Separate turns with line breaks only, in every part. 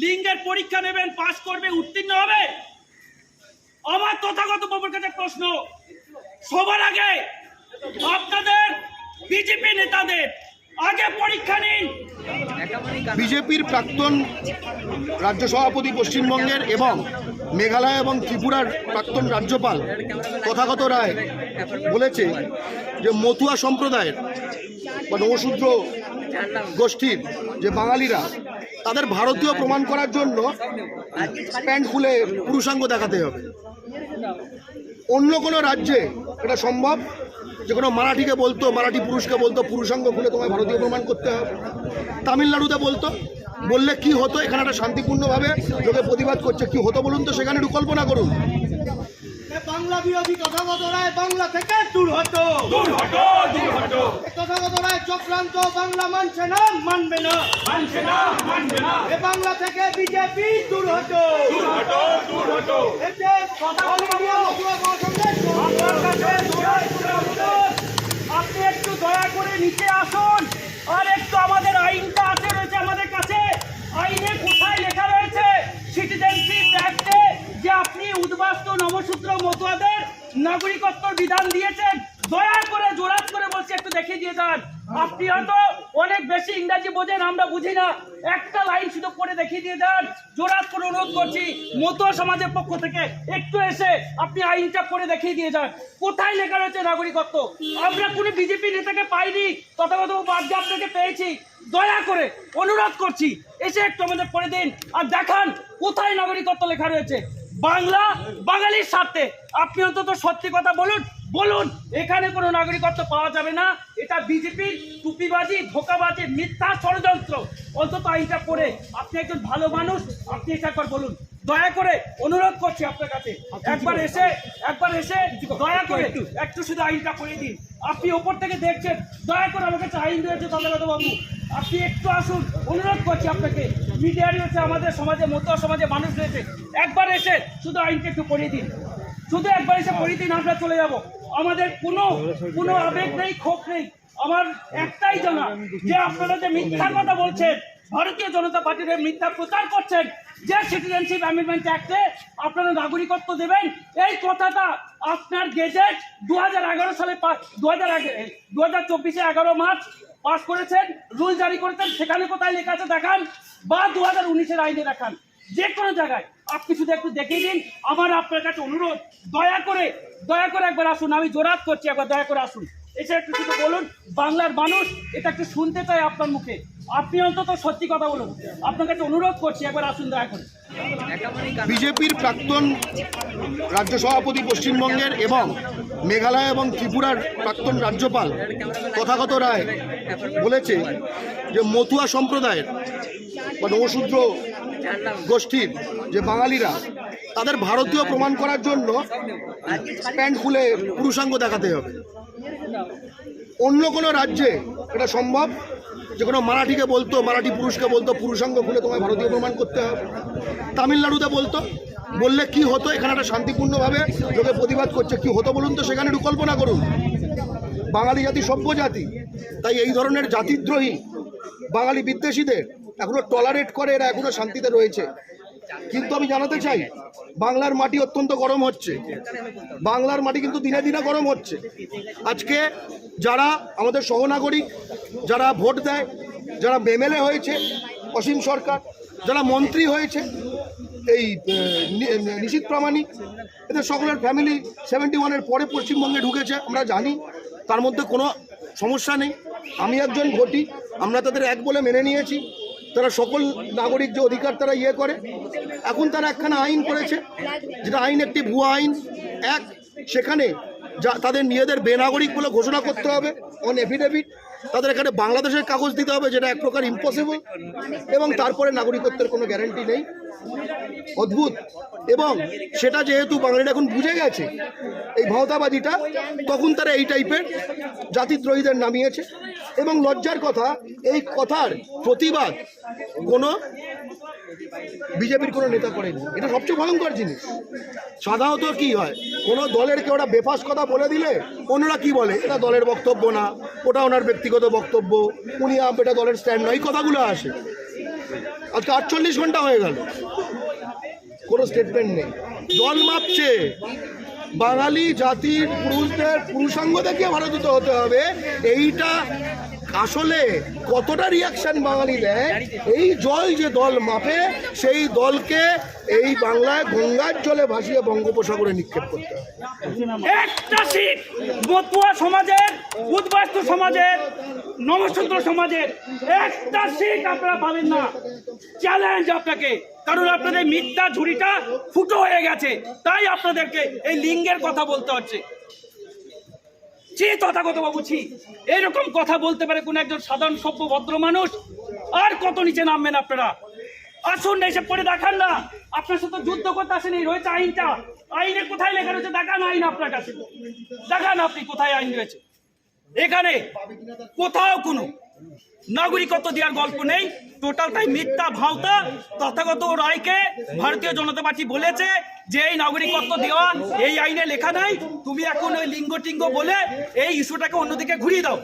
লিঙ্গের পরীক্ষা নেবেন, পাশ করবে, উত্তীর্ণ হবে? আমার তথাগত বাবুর কাছে প্রশ্ন, সবার আগে আপনাদের বিজেপি নেতাদের আগে পরীক্ষা নিন।
বিজেপির প্রাক্তন রাজ্য সভাপতি পশ্চিমবঙ্গের এবং মেঘালয় এবং ত্রিপুরার প্রাক্তন রাজ্যপাল তথাগত রায় বলেছে যে মতুয়া সম্প্রদায়ের বা নমশূদ্র গোষ্ঠীর যে বাঙালিরা তাদের ভারতীয় প্রমাণ করার জন্য প্যান্ট খুলে পুরুষাঙ্গ দেখাতে হবে। অন্য কোনো রাজ্যে এটা সম্ভব? যে কোনো মারাঠিকে বলতো, মারাঠি পুরুষকে বলতো, পুরুষাঙ্গ খুলে তোমায় ভারতীয় প্রমাণ করতে হবে। তামিলনাড়ুতে বলতো, বললে কি হতো? এখানে একটা শান্তিপূর্ণভাবে লোকে প্রতিবাদ করছে। কি হতো বলুন তো? সেখানে একটু কল্পনা করুন।
বিরোধী তথাগত রায় বাংলা থেকে দূর হতো
দূর হটো দূর
এ তথাগত রায় চক্রান্ত বাংলা মানছে না মানবে না।
মানছে না মানবে না।
এ বাংলা থেকে বিজেপি দূর হতো
দূর হটো দূর
এতে
আপনার কাছে আপনি একটু দয়া করে নিচে আসুন। আর একটু আমাদের আইনটা আছে রয়েছে আমাদের কাছে। আইনে কোথায় লেখা রয়েছে? সিটিজেনশিপ অ্যাক্টে যে আপনি উদ্বাস্তু নবসূত্র মতুয়াদের নাগরিকত্ব বিধান দিয়েছেন। দয়া করে, জোরাত করে বলছি, একটু দেখিয়ে দিয়ে যান। আপনি হয়তো অনেক বেশি ইংরাজি বোঝেন, আমরা বুঝি না। একটা লাইন শুধু করে দেখিয়ে দিয়ে যান। জোরাত করে অনুরোধ করছি মতুয়া সমাজের পক্ষ থেকে একটু এসে আপনি আইনটা করে দেখিয়ে দিয়ে যান। কোথায় লেখা রয়েছে নাগরিকত্ব? আমরা কোনো বিজেপি নেতাকে পাইনি তথাগত বাদ আপনাকে পেয়েছি। দয়া করে অনুরোধ করছি, এসে একটু আমাদের পড়ে দিন। আর দেখান, কোথায় নাগরিকত্ব লেখা রয়েছে? বাংলা, বাঙালির স্বার্থে। আপনি অন্তত সত্যি কথা বলুন বলুন, এখানে কোনো নাগরিকত্ব পাওয়া যাবে না। এটা বিজেপির টুপিবাজি, ধোকাবাজি, মিথ্যা ষড়যন্ত্র। অন্তত আইনটা করে আপনি একজন ভালো মানুষ, আপনি এটা একবার বলুন। দয়া করে অনুরোধ করছি আপনার কাছে। একবার এসে একবার এসে দয়া করে একটু। শুধু আইনটা করে দিন। আপনি ওপর থেকে দেখছেন দয়া করে আমার কাছে আইন রয়েছে বাবু। আপনি একটু আসুন অনুরোধ করছি আপনাকে। মিডিয়া রয়েছে আমাদের সমাজে মতুয়া সমাজে মানুষ রয়েছে। একবার এসে শুধু আইনকে একটু পড়িয়ে দিন। শুধু একবার এসে পড়িয়ে দিন আমরা চলে যাব। আমাদের কোনো কোনো আবেগ নেই ক্ষোভ নেই। আমার একটাই জানা যে আপনারা যে মিথ্যা কথা বলছেন ভারতীয় জনতা পার্টির মিথ্যা প্রচার করছেন যে সিটিজেনশিপ অ্যামেন্ডমেন্ট অ্যাক্টে আপনারা নাগরিকত্ব দেবেন। এই কথাটা আপনার গেজেট দু হাজার এগারো সালে দু হাজার দু হাজার চব্বিশে এগারো মার্চ পাস করেছেন, রুল জারি করেছেন, সেখানে কোথায় লেখা আছে দেখান, বা দু হাজার উনিশের আইনে দেখান। যে কোনো জায়গায় আপনি শুধু একটু দেখিয়ে দিন। আমার আপনার কাছে অনুরোধ, দয়া করে দয়া করে একবার আসুন, আমি জোরাত করছি, একবার দয়া করে আসুন। এসে একটু শুধু বলুন, বাংলার মানুষ এটা একটু শুনতে চাই আপনার মুখে। আপনি অন্তত সত্যি কথা বলুন। আপনার কাছে অনুরোধ করছি, একবার আসুন দয়া করে।
বিজেপির প্রাক্তন রাজ্য সভাপতি পশ্চিমবঙ্গের এবং মেঘালয় এবং ত্রিপুরার প্রাক্তন রাজ্যপাল তথাগত রায় বলেছে যে মতুয়া সম্প্রদায়ের বা নমশূদ্র গোষ্ঠীর যে বাঙালিরা, তাদের ভারতীয় প্রমাণ করার জন্য প্যান্ট খুলে পুরুষাঙ্গ দেখাতে হবে। অন্য কোনো রাজ্যে এটা সম্ভব? যে কোনো মারাঠিকে বলতো, মারাঠি পুরুষকে বলতো, পুরুষাঙ্গ খুলে তোমায় ভারতীয় প্রমাণ করতে হবে। তামিলনাড়ুতে বলতো, বললে কি হতো? এখানে একটা শান্তিপূর্ণভাবে লোকে প্রতিবাদ করছে। কি হতো বলুন তো? সেখানে একটু কল্পনা করুন। বাঙালি জাতি সভ্য জাতি, তাই এই ধরনের জাতিদ্রোহী বাঙালি বিদ্বেষীদের এখনও টলারেট করে, এরা এখনও শান্তিতে রয়েছে। কিন্তু আমি জানাতে চাই, বাংলার মাটি অত্যন্ত গরম হচ্ছে। বাংলার মাটি কিন্তু দিনে দিনে গরম হচ্ছে। আজকে যারা আমাদের সহনাগরিক যারা ভোট দেয়, যারা এমএলএ হয়েছে, অসীম সরকার, যারা মন্ত্রী হয়েছে, এই নিশীত প্রামাণিক, এদের সকলের ফ্যামিলি সেভেন্টি ওয়ানের পরে পশ্চিমবঙ্গে ঢুকেছে, আমরা জানি, তার মধ্যে কোনো সমস্যা নেই। আমি একজন ভোটি, আমরা তাদের এক বলে মেনে নিয়েছি। তারা সকল নাগরিক যে অধিকার তারা ইয়ে করে, এখন তারা একখানা আইন করেছে, যেটা আইন একটি ভুয়া আইন, এক, সেখানে যা, তাদের নিজেদের বেনাগরিক বলে ঘোষণা করতে হবে অন এফিডেভিট তাদের এখানে বাংলাদেশের কাগজ দিতে হবে, যেটা এক প্রকার ইম্পসিবল এবং তারপরে নাগরিকত্বের কোনো গ্যারান্টি নেই। অদ্ভুত। এবং সেটা যেহেতু বাঙালিরা এখন বুঝে গেছে, এই ভাওতাবাজিটা, তখন তারা এই টাইপের জাতিদ্রোহীদের নামিয়েছে। এবং লজ্জার কথা, এই কথার প্রতিবাদ কোনো বিজেপির কোনো নেতা করেনি। এটা সবচেয়ে ভয়ঙ্কর জিনিস। সাধারণত কি হয়, কোনো দলের কেউ ওরা বেফাস কথা বলে দিলে? অন্যরা কি বলে? এটা দলের বক্তব্য না, ওটা ওনার ব্যক্তিগত বক্তব্য, উনি এটা দলের স্ট্যান্ড নয় কথাগুলো আসে। আজকে আটচল্লিশ ঘণ্টা হয়ে গেল। কোনো স্টেটমেন্ট নেই। দল মাপছে। বাঙালি জাতির পুরুষদের পুরুষাঙ্গ দেখিয়ে ভারতীয় হতে হবে। এইটা আসলে কতটা রিয়াকশন বাঙালি দেয়? এই জল যে দল মাপে, সেই দলকে এই বাংলায় গঙ্গার জলে ভাসিয়ে বঙ্গোপসাগরে নিক্ষেপ করতে
একটা সিট মতুয়া সমাজের, উদ্বাস্তু সমাজের নমশূদ্র সমাজের, একটা সিট আপনারা পাবেন না। চ্যালেঞ্জ আপনাকে, কারণ আপনাদের মিথ্যা ঝুড়িটা ফুটো হয়ে গেছে। তাই আপনাদেরকে এই লিঙ্গের কথা বলতে হচ্ছে। ছি তথাগত বাবু ছি এরকম কথা বলতে পারে কোন একজন সাধারণ সভ্য ভদ্র মানুষ? আর কত নিচে নামবেন আপনারা? আসুন, এসে পড়ে দেখান না। আপনার সাথে যুদ্ধ করতে আসেনি, রয়েছে আইনটা। আইনে কোথায় লেখা রয়েছে? দেখান আইন আপনার কাছে। দেখান আপনি কোথায় আইন রয়েছে। এখানে কোথাও কোনো নাগরিকত্ব দেওয়ার গল্প নেই। টোটাল তাই মিথ্যা, ভাওতা, তথাগত রায়কে ভারতীয় জনতা পার্টি বলেছে যে এই নাগরিকত্ব দেওয়া এই আইনে লেখা নাই। তুমি এখন ওই লিঙ্গ টিঙ্গ বলে এই ইস্যুটাকে অন্যদিকে ঘুরিয়ে দাও।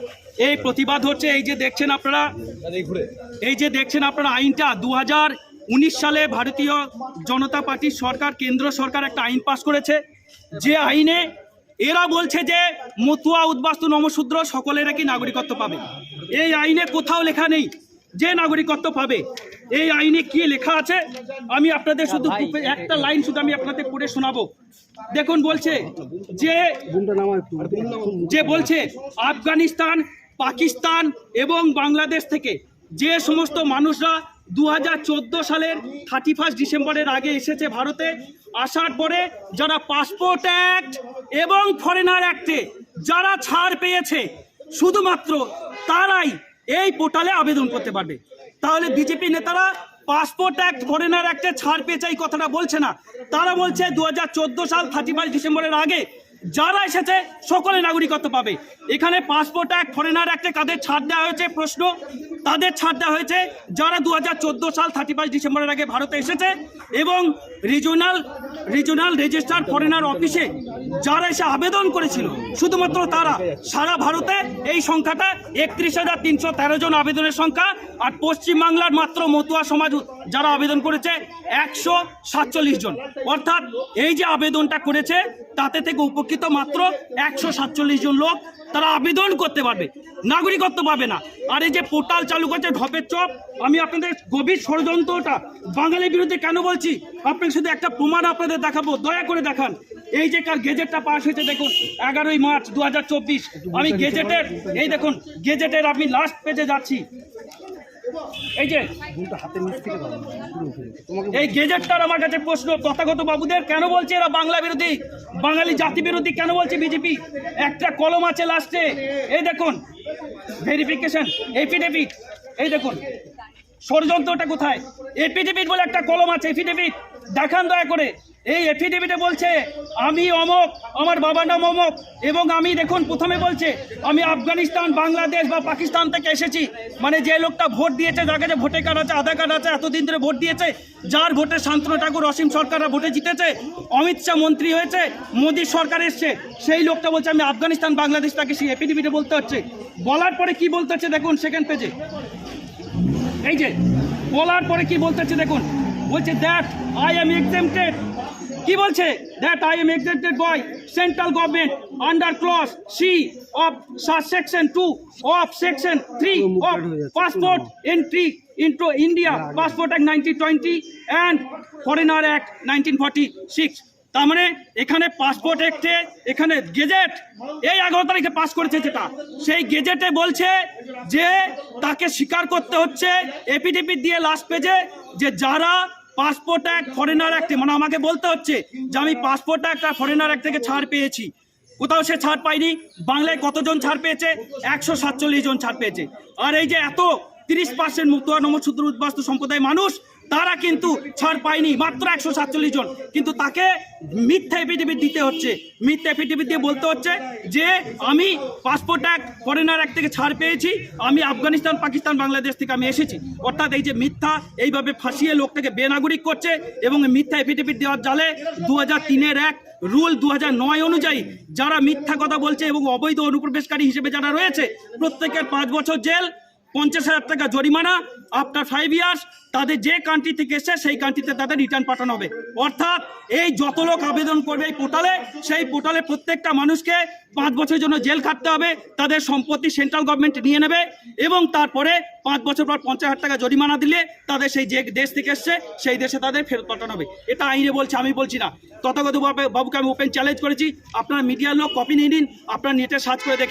এই প্রতিবাদ হচ্ছে, এই যে দেখছেন আপনারা, এই যে দেখছেন আপনারা আইনটা দু উনিশ সালে ভারতীয় জনতা পার্টির সরকার, কেন্দ্র সরকার একটা আইন পাশ করেছে। যে আইনে এরা বলছে যে মতুয়া উদ্বাস্তু নমশূদ্র সকলের কি নাগরিকত্ব পাবে? এই আইনে কোথাও লেখা নেই। যে নাগরিকত্ব পাবে এই আইনে কি লেখা আছে আমি আপনাদের শুধু একটা লাইন শুধু আমি আপনাদের পড়ে শোনাবো। দেখুন বলছে যে যে বলছে আফগানিস্তান পাকিস্তান এবং বাংলাদেশ থেকে যে সমস্ত মানুষরা দু হাজার চোদ্দ সালের থার্টি ফার্স্ট ডিসেম্বরের আগে এসেছে ভারতে আসার পরে যারা পাসপোর্ট অ্যাক্ট এবং ফরেনার অ্যাক্টে যারা ছাড় পেয়েছে শুধুমাত্র তারাই এই পোর্টালে আবেদন করতে পারবে। তাহলে বিজেপি নেতারা পাসপোর্ট অ্যাক্ট ফরেনার অ্যাক্টে ছাড় পেয়েছে এই কথাটা বলছে না। তারা বলছে দু হাজার চোদ্দ সাল থার্টি ফার্স্ট ডিসেম্বরের আগে যারা এসেছে সকলে নাগরিকত্ব পাবে। এখানে পাসপোর্ট অ্যাক্ট ফরেনার অ্যাক্টে কাদের ছাড় দেওয়া হয়েছে প্রশ্ন? তাদের ছাড় দেওয়া হয়েছে যারা দু হাজার চোদ্দ সাল থার্টি ফার্স্ট ডিসেম্বরের আগে ভারতে এসেছে এবং রিজনাল রিজনাল রেজিস্টার ফরেনার অফিসে যারা এসে আবেদন করেছিল, শুধুমাত্র তারা। সারা ভারতে এই সংখ্যাটা একত্রিশ হাজার তিনশো তেরো জন আবেদনের সংখ্যা, আর পশ্চিমবাংলার মাত্র মতুয়া সমাজ যারা আবেদন করেছে, একশো সাতচল্লিশ জন। অর্থাৎ এই যে আবেদনটা করেছে, তাতে থেকে উপকৃত মাত্র একশো সাতচল্লিশ জন লোক। তারা আবেদন করতে পারবে, নাগরিকত্ব পাবে না। আর এই যে পোর্টাল চালু করছে ঢপের চপ, আমি আপনাদের গভীর ষড়যন্ত্রটা বাঙালির বিরুদ্ধে কেন বলছি? আপনাকে শুধু একটা প্রমাণ আপনাদের দেখাবো, দয়া করে দেখান। এই যে কার গেজেটটা পাশ হয়েছে, দেখুন, এগারোই মার্চ দু হাজার চব্বিশ। আমি গেজেটের, এই দেখুন, গেজেটের আমি লাস্ট পেজে যাচ্ছি। এই যে, এই গেজেটটার আমার কাছে প্রশ্ন, তথাগত বাবুদের কেন বলছে এরা বাংলা বিরোধী? বাঙালি জাতি বিরোধী কেন বলছে বিজেপি? একটা কলম আছে লাস্টে এই দেখুন ভেরিফিকেশন এফিডেভিট এই দেখুন, ষড়যন্ত্রটা কোথায়? এফিডেভিট বলে একটা কলম আছে এফিডেভিট দেখান দয়া করে। এই এফিডেভিটে বলছে, আমি অমক, আমার বাবার নাম অমক, এবং আমি দেখুন, প্রথমে বলছে, আমি আফগানিস্তান, বাংলাদেশ বা পাকিস্তান থেকে এসেছি। মানে যে লোকটা ভোট দিয়েছে, যার কাছে ভোটে কার্ড আছে, আধার কার্ড আছে, এতদিন ধরে ভোট দিয়েছে, যার ভোটে শান্তনু ঠাকুর, অসীম সরকাররা ভোটে জিতেছে, অমিত শাহ মন্ত্রী হয়েছে মোদী সরকার এসছে, সেই লোকটা বলছে, আমি আফগানিস্তান, বাংলাদেশ তাকে সেই এফিডেভিটে বলতে হচ্ছে। বলার পরে কি বলতে হচ্ছে, দেখুন সেকেন্ড পেজে এই যে, বলার পরে কি বলতেছে দেখুন বলছে দ্যাট আই এম এক্সেমটেড কি বলছে? That I am exempted by central government under clause C of section two of section three of passport entry into India passport act nineteen twenty and foreigner act nineteen forty six তার মানে এখানে passport অ্যাক্টে এখানে gazette এই এগারো তারিখে pass করেছে যেটা সেই গেজেটে বলছে যে তাকে স্বীকার করতে হচ্ছে এপিডিপি দিয়ে লাস্ট পেজে যে যারা পাসপোর্ট অ্যাক্ট ফরেনার অ্যাক্টে মানে আমাকে বলতে হচ্ছে যে আমি পাসপোর্ট অ্যাক্ট ফরেনার অ্যাক্ট থেকে ছাড় পেয়েছি। কোথাও সে ছাড় পায়নি, বাংলায় কতজন ছাড় পেয়েছে? একশো সাতচল্লিশ জন ছাড় পেয়েছে। আর এই যে এত তিরিশ পার্সেন্ট মুক্ত নমসূত্র উদ্বাস্ত সম্প্রদায় মানুষ তারা কিন্তু ছাড় পায়নি, মাত্র একশো সাতচল্লিশ জন। কিন্তু তাকে মিথ্যা এফিডেভিট দিতে হচ্ছে। মিথ্যা এফিডেভিট দিয়ে বলতে হচ্ছে যে, আমি পাসপোর্ট অ্যাক্ট ফরেনার অ্যাক্ট থেকে ছাড় পেয়েছি, আমি আফগানিস্তান, পাকিস্তান, বাংলাদেশ থেকে আমি এসেছি। অর্থাৎ এই যে মিথ্যা এইভাবে ফাঁসিয়ে লোকটাকে বেনাগরিক করছে এবং মিথ্যা এফিডেভিট দেওয়ার জালে দু হাজার তিনের এক রুল দু নয় অনুযায়ী যারা মিথ্যা কথা বলছে এবং অবৈধ অনুপ্রবেশকারী হিসেবে যারা রয়েছে, প্রত্যেকের পাঁচ বছর জেল পঞ্চাশ হাজার টাকা জরিমানা আফটার ফাইভ ইয়ার্স তাদের যে কান্ট্রি থেকে এসছে, সেই কান্ট্রিতে তাদের রিটার্ন পাঠানো হবে। অর্থাৎ এই যত লোক আবেদন করবে এই পোর্টালে সেই পোর্টালে প্রত্যেকটা মানুষকে পাঁচ বছরের জন্য জেল খাটতে হবে, তাদের সম্পত্তি সেন্ট্রাল গভর্নমেন্ট নিয়ে নেবে এবং তারপরে পাঁচ বছর পর পঞ্চাশ হাজার টাকা জরিমানা দিলে তাদের সেই যে দেশ থেকে এসছে, সেই দেশে তাদের ফেরত পাঠানো হবে। এটা আইনে বলছে, আমি বলছি না। তথাগত বাবুকে আমি ওপেন চ্যালেঞ্জ করেছি। আপনারা মিডিয়ার লোক কপি নিয়ে নিন, আপনারা নেটে সার্চ করে দেখে নিন।